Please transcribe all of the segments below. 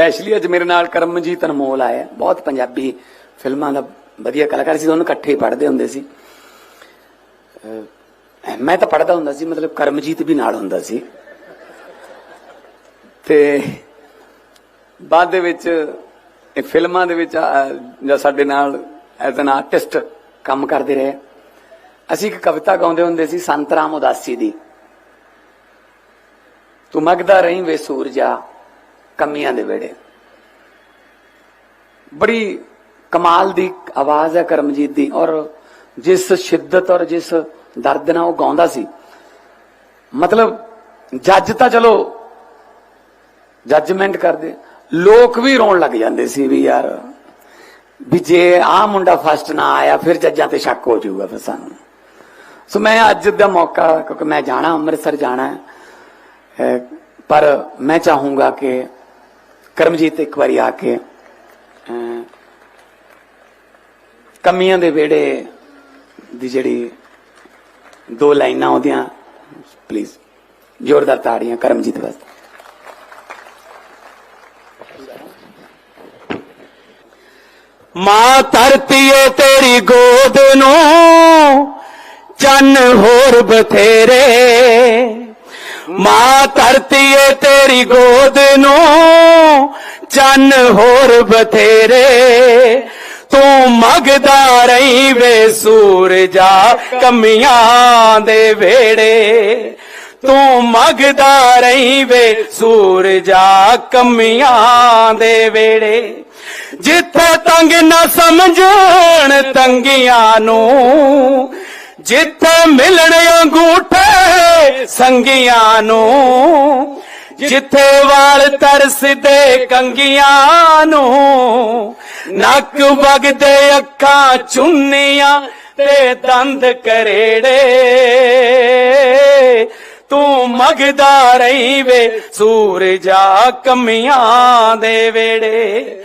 Specially ਅੱਜ ਮੇਰੇ ਨਾਲ ਕਰਮਜੀਤ ਅਨਮੋਲ ਆਇਆ। ਬਹੁਤ ਪੰਜਾਬੀ ਫਿਲਮਾਂ ਦਾ ਵਧੀਆ ਕਲਾਕਾਰ ਸੀ ਦੋਨੋਂ ਇਕੱਠੇ ਪੜ੍ਹਦੇ ਹੁੰਦੇ ਸੀ। ਮੈਂ ਤਾਂ ਪੜਦਾ ਹੁੰਦਾ ਸੀ, ਮਤਲਬ ਕਰਮਜੀਤ ਵੀ ਨਾਲ ਹੁੰਦਾ ਸੀ। ਤੇ ਬਾਅਦ ਦੇ ਵਿੱਚ ਇਹ ਫਿਲਮਾਂ ਦੇ ਵਿੱਚ ਜਾਂ ਸਾਡੇ ਨਾਲ ਐਜ਼ ਐਨ ਆਰਟਿਸਟ ਕੰਮ ਕਰਦੇ ਰਹੇ। ਅਸੀਂ ਇੱਕ ਕਵਿਤਾ ਗਾਉਂਦੇ ਹੁੰਦੇ ਸੀ, ਸੰਤ ਰਾਮ ਉਦਾਸੀ ਦੀ। ਤੂੰ ਮਗਦਾ ਰਹੀਂ ਵੇ ਸੂਰਜਾ ਕਮੀਆਂ ਦੇ ਵੇੜੇ। ਬੜੀ ਕਮਾਲ ਦੀ ਆਵਾਜ਼ ਹੈ ਕਰਮਜੀਤ ਦੀ, ਔਰ ਜਿਸ ਸ਼ਿੱਦਤ ਔਰ ਜਿਸ ਦਰਦ ਨਾਲ ਉਹ ਗਾਉਂਦਾ ਸੀ। ਮਤਲਬ ਜੱਜ ਤਾਂ ਚਲੋ ਜੱਜਮੈਂਟ ਕਰਦੇ, ਲੋਕ ਵੀ ਰੋਣ ਲੱਗ ਜਾਂਦੇ ਸੀ ਵੀ ਯਾਰ ਵੀ ਜੇ ਆ ਮੁੰਡਾ ਫਸਟ ਨਾ ਆਇਆ, ਫਿਰ ਜੱਜਾਂ ਤੇ ਸ਼ੱਕ ਹੋ ਜਾਊਗਾ ਫਿਰ ਸਾਨੂੰ। ਸੋ ਮੈਂ ਅੱਜ ਦਾ ਮੌਕਾ, ਕਿਉਂਕਿ ਮੈਂ ਜਾਣਾ, ਅੰਮ੍ਰਿਤਸਰ ਜਾਣਾ ਹੈ ਪਰ ਮੈਂ ਚਾਹੂੰਗਾ ਕਿ ਕਰਮਜੀਤ ਇੱਕ ਵਾਰੀ ਆ ਕੇ, ਅਹ, ਕਮੀਆਂ ਦੇ ਵਿਹੜੇ ਦੀ ਜਿਹੜੀ ਦੋ ਲਾਈਨਾਂ ਉਹਦੀਆਂ ਪਲੀਜ਼ ਜ਼ੋਰਦਾਰ ਤਾੜੀਆਂ ਕਰਮਜੀਤ ਵਾਸਤੇ। ਮਾਂ ਧਰਤੀ ਏ ਤੇਰੀ ਗੋਦ ਨੂੰ, ਚੰਨ ਹੋਰ ਬਥੇਰੇ। ਮਾਂ ਧਰਤੀ ਏ ਤੇਰੀ ਗੋਦ ਨੂੰ, ਚੰਨ ਹੋਰ ਬਥੇਰੇ। ਤੂੰ ਮਗਦਾ ਰਹੀ ਵੇ ਸੂਰਜਾ ਕਮੀਆਂ ਦੇ ਵੇੜੇ ਤੂੰ ਮਗਦਾ ਰਹੀ ਵੇ ਸੂਰਜਾ ਕਮੀਆਂ ਦੇ ਵੇੜੇ ਜਿੱਥੇ ਤੰਗ ਨਾ ਸਮਝਣ ਤੰਗੀਆਂ ਨੂੰ, ਜਿੱਥੇ ਮਿਲਣ ਅੰਗੂਠੇ ਸੰਗੀਆਂ ਨੂੰ, ਜਿੱਥੇ ਵਾਲ ਤਰਸਦੇ ਕੰਗੀਆਂ ਨੂੰ, ਨੱਕ ਵਗਦੇ ਅੱਖਾਂ ਚੁੰਨੀਆਂ ਤੇ ਦੰਦ ਕਰੇੜੇ। ਤੂੰ ਮਗਦਾ ਰਹੀ ਵੇ ਸੂਰਜਾ ਕਮੀਆਂ ਦੇ ਵੇੜੇ।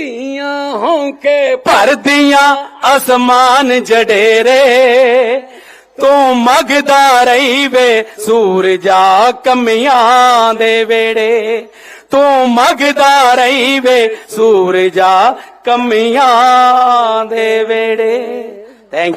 ਧੀਆਂ ਹੌਂਕੇ ਭਰਦੀਆਂ ਅਸਮਾਨ ਜਡੇਰੇ। ਤੂੰ ਮਗਦਾ ਰਹੀ ਵੇ ਸੂਰਜਾ ਕਮੀਆਂ ਦੇ ਵੇੜੇ। ਤੂੰ ਮਗਦਾ ਰਹੀ ਵੇ ਸੂਰਜਾ ਕਮੀਆਂ ਦੇ ਵੇੜੇ। ਥੈਂਕ